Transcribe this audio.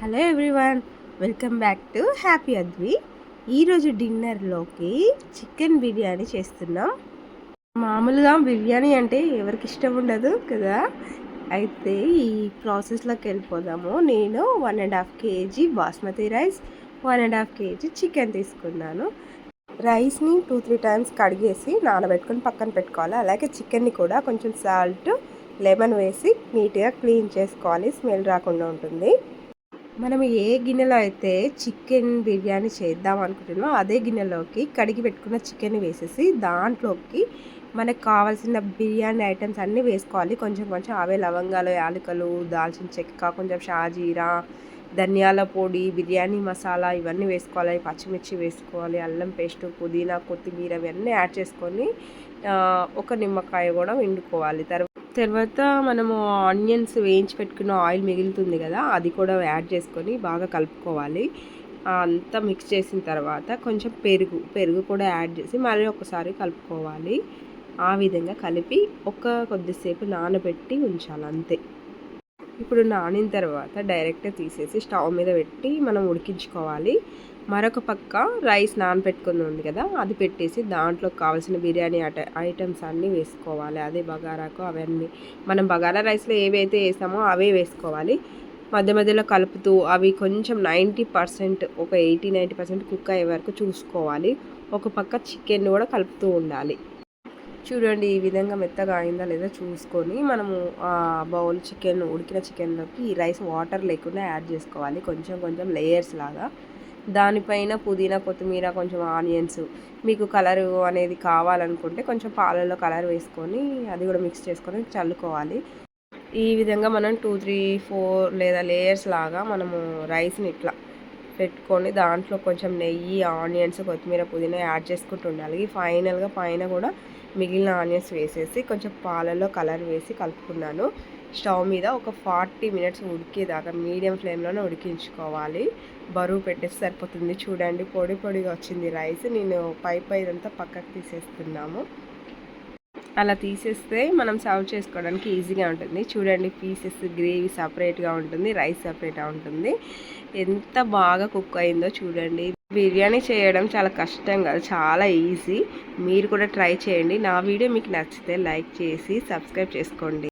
Hello everyone welcome back to happy Advi. ఈరోజు డిన్నర్లోకి chicken biryani చేస్తున్నాం. మామూలుగా బిర్యానీ అంటే ఎవరికి ఇష్టం ఉండదు కదా? అయితే ఈ ప్రాసెస్లోకి వెళ్ళిపోదాము. నేను one and half KG basmati rice one and half KG chicken తీసుకున్నాను. రైస్ని టూ త్రీ టైమ్స్ కడిగేసి నానబెట్టుకొని పక్కన పెట్టుకోవాలి. అలాగే చికెన్ని కూడా కొంచెం సాల్ట్ లెమన్ వేసి నీట్గా క్లీన్ చేసుకోవాలి. స్మెల్ రాకుండా ఉంటుంది. మనం ఏ గిన్నెలో అయితే చికెన్ బిర్యానీ చేద్దాం అనుకుంటున్నామో అదే గిన్నెలోకి కడిగి పెట్టుకున్న చికెన్ వేసేసి దాంట్లోకి మనకు కావాల్సిన బిర్యానీ ఐటమ్స్ అన్నీ వేసుకోవాలి. కొంచెం కొంచెం అవే లవంగాలు యాలకలు దాల్చిన చెక్క కొంచెం షాజీరా ధనియాల పొడి బిర్యానీ మసాలా ఇవన్నీ వేసుకోవాలి. పచ్చిమిర్చి వేసుకోవాలి అల్లం పేస్ట్ పుదీనా కొత్తిమీర ఇవన్నీ యాడ్ చేసుకొని ఒక నిమ్మకాయ కూడా వండుకోవాలి తర్వాత తర్వాత మనము ఆనియన్స్ వేయించి పెట్టుకున్న ఆయిల్ మిగులుతుంది కదా అది కూడా యాడ్ చేసుకొని బాగా కలుపుకోవాలి. అంతా మిక్స్ చేసిన తర్వాత కొంచెం పెరుగు పెరుగు కూడా యాడ్ చేసి మళ్ళీ ఒకసారి కలుపుకోవాలి. ఆ విధంగా కలిపి ఒక కొద్దిసేపు నానబెట్టి ఉంచాలి అంతే. ఇప్పుడు నానిన తర్వాత డైరెక్ట్గా తీసేసి స్టవ్ మీద పెట్టి మనం ఉడికించుకోవాలి. మరొక పక్క రైస్ నానబెట్టుకుంది ఉంది కదా అది పెట్టేసి దాంట్లో కావాల్సిన బిర్యానీ ఐటమ్స్ అన్నీ వేసుకోవాలి. అదే బగారాకు అవన్నీ. మనం బగారా రైస్లో ఏవైతే వేసామో అవే వేసుకోవాలి. మధ్య మధ్యలో కలుపుతూ అవి కొంచెం నైంటీ పర్సెంట్ ఒక ఎయిటీ నైంటీ పర్సెంట్ కుక్ అయ్యే వరకు చూసుకోవాలి. ఒక పక్క చికెన్ కూడా కలుపుతూ ఉండాలి. చూడండి ఈ విధంగా మెత్తగా అయిందా లేదా చూసుకొని మనము బౌల్ చికెన్ ఉడికిన చికెన్లోకి ఈ రైస్ వాటర్ లేకుండా యాడ్ చేసుకోవాలి. కొంచెం కొంచెం లేయర్స్ లాగా. దానిపైన పుదీనా కొత్తిమీర కొంచెం ఆనియన్స్ మీకు కలర్ అనేది కావాలనుకుంటే కొంచెం పాలల్లో కలర్ వేసుకొని అది కూడా మిక్స్ చేసుకొని చల్లుకోవాలి. ఈ విధంగా మనం టూ త్రీ ఫోర్ లేదా లేయర్స్ లాగా మనము రైస్ని ఇట్లా పెట్టుకొని దాంట్లో కొంచెం నెయ్యి ఆనియన్స్ కొత్తిమీర పుదీనా యాడ్ చేసుకుంటూ ఉండాలి. ఫైనల్గా పైన కూడా మిగిలిన ఆనియన్స్ వేసేసి కొంచెం పాలలో కలర్ వేసి కలుపుకున్నాను. స్టవ్ మీద ఒక ఫార్టీ మినిట్స్ ఉడికేదాకా మీడియం ఫ్లేమ్లోనే ఉడికించుకోవాలి. బరువు పెట్టేసి సరిపోతుంది. చూడండి పొడి పొడిగా వచ్చింది రైస్. నేను పై పైదంతా పక్కకు తీసేస్తున్నాము. అలా తీసేస్తే మనం సర్వ్ చేసుకోవడానికి ఈజీగా ఉంటుంది. చూడండి పీసెస్ గ్రేవీ సపరేట్గా ఉంటుంది రైస్ సపరేట్గా ఉంటుంది. ఎంత బాగా కుక్ అయిందో చూడండి. బిర్యానీ చేయడం చాలా కష్టం కాదు చాలా ఈజీ. మీరు కూడా ట్రై చేయండి. నా వీడియో మీకు నచ్చితే లైక్ చేసి సబ్స్క్రైబ్ చేసుకోండి.